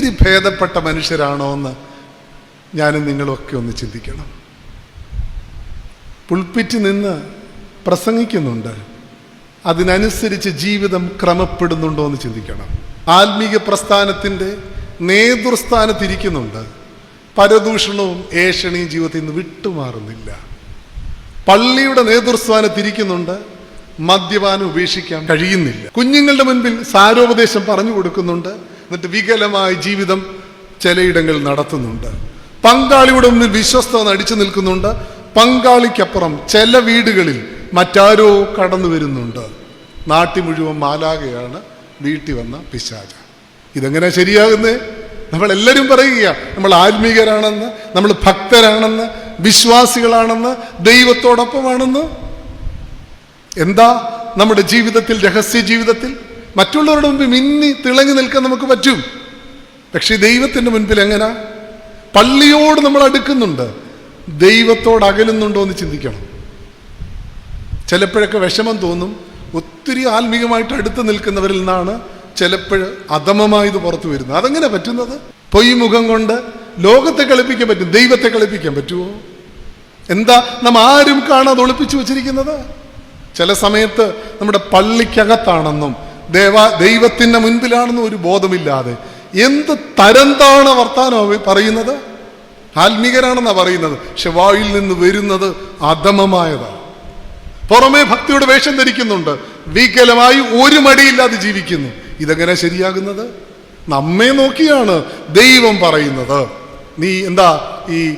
ഒത്തിരി ഭേദപ്പെട്ട മനുഷ്യരാണോ എന്ന് ഞാനും നിങ്ങളൊക്കെ ഒന്ന് ചിന്തിക്കണം. പുൾപ്പിറ്റ് നിന്ന് പ്രസംഗിക്കുന്നുണ്ട്. അതിനനുസരിച്ച് ജീവിതം ക്രമപ്പെടുന്നുണ്ടോ എന്ന് ചിന്തിക്കണം. ആത്മീക പ്രസ്ഥാനത്തിന്റെ നേതൃസ്ഥാനത്തിരിക്കുന്നുണ്ട്. പരദൂഷണവും ഏഷണിയും ജീവിതത്തിൽ നിന്ന് വിട്ടുമാറുന്നില്ല. പള്ളിയുടെ നേതൃസ്ഥാനത്തിരിക്കുന്നുണ്ട്. മദ്യപാനം ഉപേക്ഷിക്കാൻ കഴിയുന്നില്ല. കുഞ്ഞുങ്ങളുടെ മുൻപിൽ സാരോപദേശം പറഞ്ഞു കൊടുക്കുന്നുണ്ട്. എന്നിട്ട് വികലമായ ജീവിതം ചിലയിടങ്ങളിൽ നടത്തുന്നുണ്ട്. പങ്കാളിയുടെ മുന്നിൽ വിശ്വസ്ത നടിച്ചു നിൽക്കുന്നുണ്ട്. പങ്കാളിക്കപ്പുറം ചില വീടുകളിൽ മറ്റാരോ കടന്നു വരുന്നുണ്ട്. നാട്ടി മുഴുവൻ മാലാകയാണ് വീട്ടിൽ വന്ന പിശാച. ഇതെങ്ങനെ ശരിയാകുന്നേ? നമ്മളെല്ലാവരും പറയുക നമ്മൾ ആത്മീകരാണെന്ന് നമ്മൾ ഭക്തരാണെന്ന് വിശ്വാസികളാണെന്ന് ദൈവത്തോടൊപ്പമാണെന്ന്. എന്താ നമ്മുടെ ജീവിതത്തിൽ രഹസ്യ ജീവിതത്തിൽ? മറ്റുള്ളവരുടെ മുമ്പിൽ മിന്നി തിളങ്ങി നിൽക്കാൻ നമുക്ക് പറ്റും. പക്ഷേ ദൈവത്തിന്റെ മുൻപിൽ എങ്ങനെ? പള്ളിയോട് നമ്മൾ അടുക്കുന്നുണ്ട്. ദൈവത്തോട് അകലുന്നുണ്ടോ എന്ന് ചിന്തിക്കണം. ചിലപ്പോഴൊക്കെ വിഷമം തോന്നും. ഒത്തിരി ആത്മീകമായിട്ട് അടുത്ത് നിൽക്കുന്നവരിൽ നിന്നാണ് ചിലപ്പോൾ അധമമായത് പുറത്തു വരുന്നത്. അതെങ്ങനെ പറ്റുന്നത്? പൊയ് മുഖം കൊണ്ട് ലോകത്തെ കളിപ്പിക്കാൻ പറ്റും. ദൈവത്തെ കളിപ്പിക്കാൻ പറ്റുമോ? എന്താ നാം ആരും കാണാതെ ഒളിപ്പിച്ചു വച്ചിരിക്കുന്നത്? ചില സമയത്ത് നമ്മുടെ പള്ളിക്കകത്താണെന്നും ദേവ ദൈവത്തിന്റെ മുൻപിലാണെന്ന് ഒരു ബോധമില്ലാതെ എന്ത് തരംതാണ് വർത്താനം പറയുന്നത്? ആത്മീകരാണെന്നാണ് പറയുന്നത്. പക്ഷെ വായിൽ നിന്ന് വരുന്നത് അധമമായതാണ്. പുറമേ ഭക്തിയുടെ വേഷം ധരിക്കുന്നുണ്ട്. വികലമായി ഒരു മടിയില്ലാതെ ജീവിക്കുന്നു. ഇതെങ്ങനെ ശരിയാകുന്നത്? നമ്മെ നോക്കിയാണ് ദൈവം പറയുന്നത്. നീ എന്താ ഈ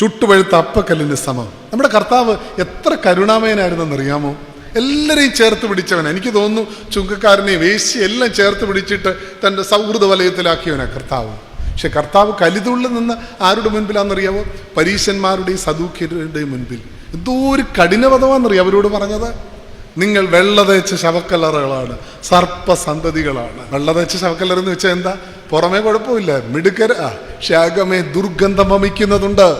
ചുട്ടുപഴുത്ത അപ്പക്കല്ലിന് സമം? നമ്മുടെ കർത്താവ് എത്ര കരുണാമയനായിരുന്നെന്നറിയാമോ? എല്ലാവരെയും ചേർത്ത് പിടിച്ചവൻ എനിക്ക് തോന്നുന്നു ചുങ്കക്കാരനെയും വേശ്യ എല്ലാം ചേർത്ത് പിടിച്ചിട്ട് തന്റെ സൗഹൃദ വലയത്തിലാക്കിയവനാണ് കർത്താവ്. പക്ഷെ കർത്താവ് കലിതുള്ളിൽ നിന്ന് ആരുടെ മുൻപിലാണെന്നറിയാവോ? പരീശന്മാരുടെയും സദൂക്യരുടെയും മുൻപിൽ. എന്തോ ഒരു കഠിനവധമാണെന്നറിയാം അവരോട് പറഞ്ഞത്? നിങ്ങൾ വെള്ളതേച്ച ശവക്കല്ലറുകളാണ് സർപ്പസന്തതികളാണ്. വെള്ളതേച്ച ശവക്കല്ലറ എന്ന് വെച്ചാൽ എന്താ? പുറമേ കുഴപ്പമില്ല മിടുക്കര ശാഖമേ ദുർഗന്ധം വമിക്കുന്നതുണ്ട്.